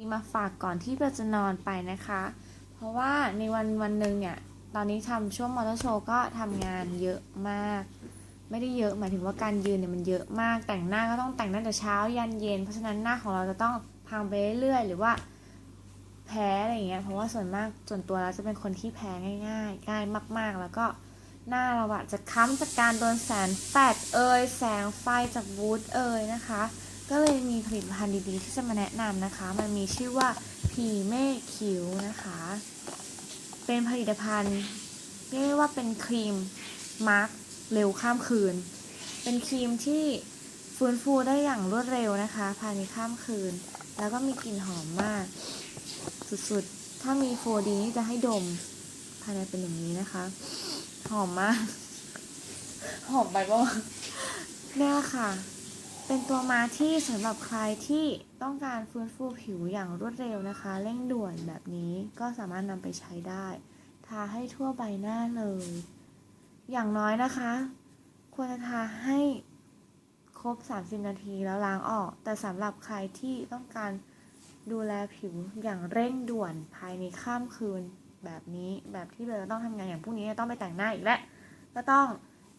มีมาฝากก่อนที่เราจะนอนไปนะคะ เพราะว่าในวันวันหนึ่งเนี่ย ตอนนี้ทำช่วงมอเตอร์โชว์ก็ทำงานเยอะมาก ไม่ได้เยอะหมายถึงว่าการยืนเนี่ยมันเยอะมาก แต่งหน้าก็ต้องแต่งตั้งแต่เช้ายันเย็น เพราะฉะนั้นหน้าของเราจะต้องพังไปเรื่อยๆหรือว่าแพ้อะไรอย่างเงี้ย เพราะว่าส่วนมากส่วนตัวเราจะเป็นคนที่แพ้ง่ายๆ ง่ายมากๆ แล้วก็หน้าเราอะจะค้ำจากการโดนแสงแฟลชเอ่ยแสงไฟจากบูธเอ่ยนะคะ ก็เลยมีผลิตภัณฑ์ดีๆ ที่จะมาแนะนำนะคะ มันมีชื่อว่าพีเม่คิวนะคะ เป็นผลิตภัณฑ์เรียกว่าเป็นครีมมาร์กเร็วข้ามคืน เป็นครีมที่ฟื้นฟูได้อย่างรวดเร็วนะคะ ภายในข้ามคืน แล้วก็มีกลิ่นหอมมาก สุดๆ ถ้ามี 4D นี่จะให้ดม ภายในเป็นอย่างนี้นะคะ หอมมาก หอมไปปะวะเนี่ยค่ะ เป็นตัวมาที่สำหรับใครที่ต้องการฟื้นฟูผิวอย่างรวดเร็วนะคะ เร่งด่วนแบบนี้ก็สามารถนำไปใช้ได้ ทาให้ทั่วใบหน้าเลย อย่างน้อยนะคะ ควรจะทาให้ครบ 30 นาทีแล้วล้างออก แต่สำหรับใครที่ต้องการดูแลผิวอย่างเร่งด่วนภายในข้ามคืนแบบนี้แบบที่เราต้องทำงานอย่างพรุ่งนี้ต้องไปแต่งหน้าอีกแล้วก็ต้อง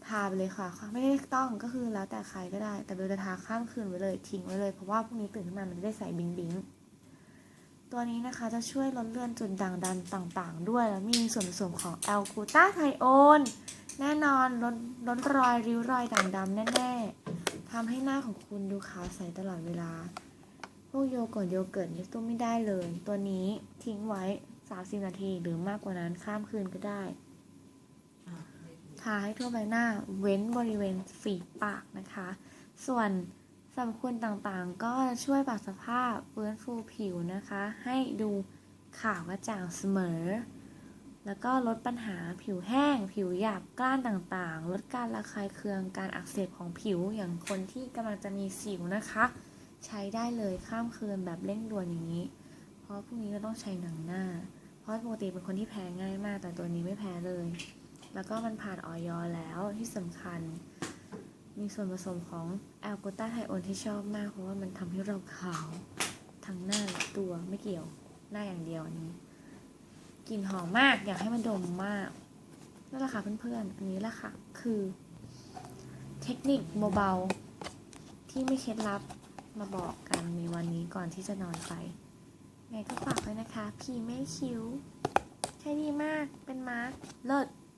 ทาไปเลยค่ะ ไม่ได้ต้องก็คือแล้วแต่ใครก็ได้ แต่เบลจะทาข้ามคืนไว้เลยทิ้งไว้เลยเพราะว่าพรุ่งนี้ตื่นขึ้นมามันจะได้ใส่บิงบิงตัวนี้นะคะจะช่วยลดเลือนจุดด่างดำต่างๆ ด้วยแล้วมีส่วนผสมของแอลกูตาไทโอนแน่นอนลดลดรอยริ้วรอยด่างดำแน่ๆทำให้หน้าของคุณดูขาวใสตลอดเวลา พวกโยเกิร์ตโยเกิร์ตนี่ตู้ไม่ได้เลย ตัวนี้ทิ้งไว้ 30 นาทีหรือมากกว่านั้นข้ามคืนก็ได้าให้ทั่วใบหน้าเว้นบริเวณฝีปากนะคะ ส่วนสรรพคุณต่างๆ ก็ช่วยปรับสภาพฟื้นฟูผิวนะคะ ให้ดูขาวกระจ่างเสมอ แล้วก็ลดปัญหาผิวแห้ง ผิวหยาบกร้านต่างๆ ลดการระคายเคืองการอักเสบของผิวอย่างคนที่กำลังจะมีสิวนะคะ ใช้ได้เลยข้ามคืนแบบเร่งด่วนอย่างนี้ เพราะพรุ่งนี้เราต้องใช้หนังหน้า เพราะปกติเป็นคนที่แพ้ง่ายมาก แต่ตัวนี้ไม่แพ้เลย แล้วก็มันผ่านออยแล้วที่สำคัญ มีส่วนผสมของแอลกูตาไทโอนที่ชอบมาก เพราะว่ามันทำให้เราขาว ทั้งหน้าและตัวไม่เกี่ยวหน้าอย่างเดียวอันนี้กลิ่นหอมมากอยากให้มันดมมากนั่นแหละค่ะเพื่อนๆ อันนี้แหละค่ะ คือ เทคนิคเบาๆ ที่ไม่เคล็ดลับมาบอกกันในวันนี้ก่อนที่จะนอนไป ไงก็ฝากไว้นะคะ พีไม่คิ้ว ใช้ดีมากเป็นมาร์คเลิศ